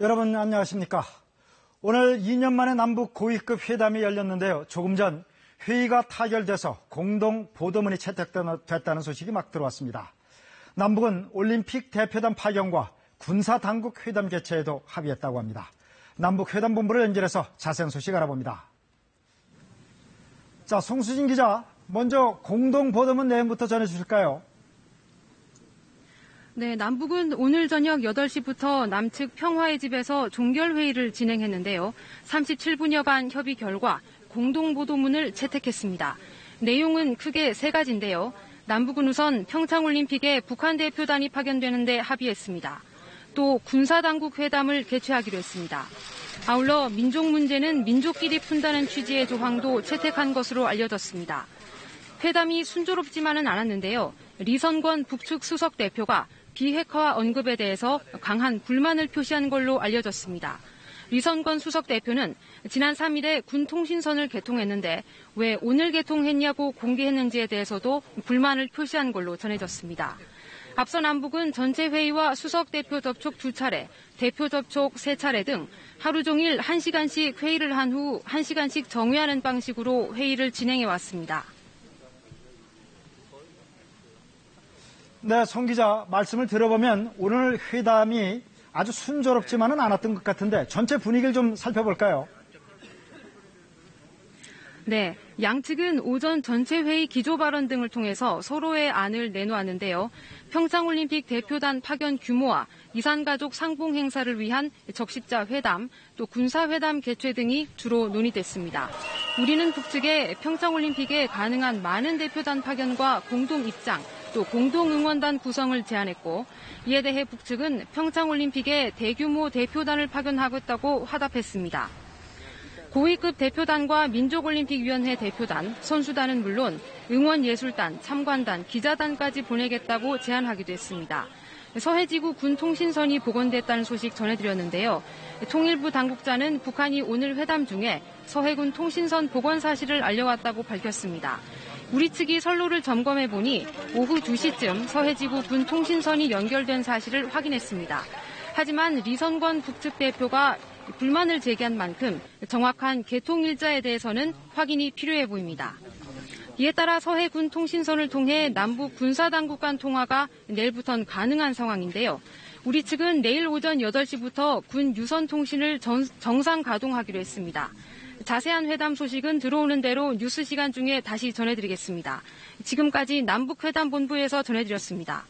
여러분 안녕하십니까? 오늘 2년 만에 남북 고위급 회담이 열렸는데요. 조금 전 회의가 타결돼서 공동 보도문이 채택됐다는 소식이 막 들어왔습니다. 남북은 올림픽 대표단 파견과 군사 당국 회담 개최에도 합의했다고 합니다. 남북 회담 본부를 연결해서 자세한 소식 알아봅니다. 자, 송수진 기자, 먼저 공동 보도문 내용부터 전해 주실까요? 네, 남북은 오늘 저녁 8시부터 남측 평화의 집에서 종결회의를 진행했는데요. 37분여간 협의 결과 공동보도문을 채택했습니다. 내용은 크게 세 가지인데요. 남북은 우선 평창올림픽에 북한 대표단이 파견되는데 합의했습니다. 또 군사당국 회담을 개최하기로 했습니다. 아울러 민족 문제는 민족끼리 푼다는 취지의 조항도 채택한 것으로 알려졌습니다. 회담이 순조롭지만은 않았는데요. 리선권 북측 수석 대표가 비핵화 언급에 대해서 강한 불만을 표시한 걸로 알려졌습니다. 리선권 수석 대표는 지난 3일에 군 통신선을 개통했는데 왜 오늘 개통했냐고 공개했는지에 대해서도 불만을 표시한 걸로 전해졌습니다. 앞서 남북은 전체 회의와 수석 대표 접촉 두 차례, 대표 접촉 세 차례 등 하루 종일 1시간씩 회의를 한 후 1시간씩 정회하는 방식으로 회의를 진행해 왔습니다. 네, 송 기자 말씀을 들어보면 오늘 회담이 아주 순조롭지만은 않았던 것 같은데 전체 분위기를 좀 살펴볼까요? 네, 양측은 오전 전체 회의 기조 발언 등을 통해서 서로의 안을 내놓았는데요. 평창올림픽 대표단 파견 규모와 이산가족 상봉 행사를 위한 적십자 회담, 또 군사회담 개최 등이 주로 논의됐습니다. 우리는 북측에 평창올림픽에 가능한 많은 대표단 파견과 공동 입장, 또 공동응원단 구성을 제안했고 이에 대해 북측은 평창올림픽에 대규모 대표단을 파견하겠다고 화답했습니다. 고위급 대표단과 민족올림픽위원회 대표단, 선수단은 물론 응원예술단, 참관단, 기자단까지 보내겠다고 제안하기도 했습니다. 서해지구 군 통신선이 복원됐다는 소식 전해드렸는데요. 통일부 당국자는 북한이 오늘 회담 중에 서해군 통신선 복원 사실을 알려왔다고 밝혔습니다. 우리 측이 선로를 점검해 보니 오후 2시쯤 서해지구 군 통신선이 연결된 사실을 확인했습니다. 하지만 리선권 북측 대표가 불만을 제기한 만큼 정확한 개통 일자에 대해서는 확인이 필요해 보입니다. 이에 따라 서해군 통신선을 통해 남북 군사당국 간 통화가 내일부터는 가능한 상황인데요. 우리 측은 내일 오전 8시부터 군 유선 통신을 정상 가동하기로 했습니다. 자세한 회담 소식은 들어오는 대로 뉴스 시간 중에 다시 전해드리겠습니다. 지금까지 남북회담본부에서 전해드렸습니다.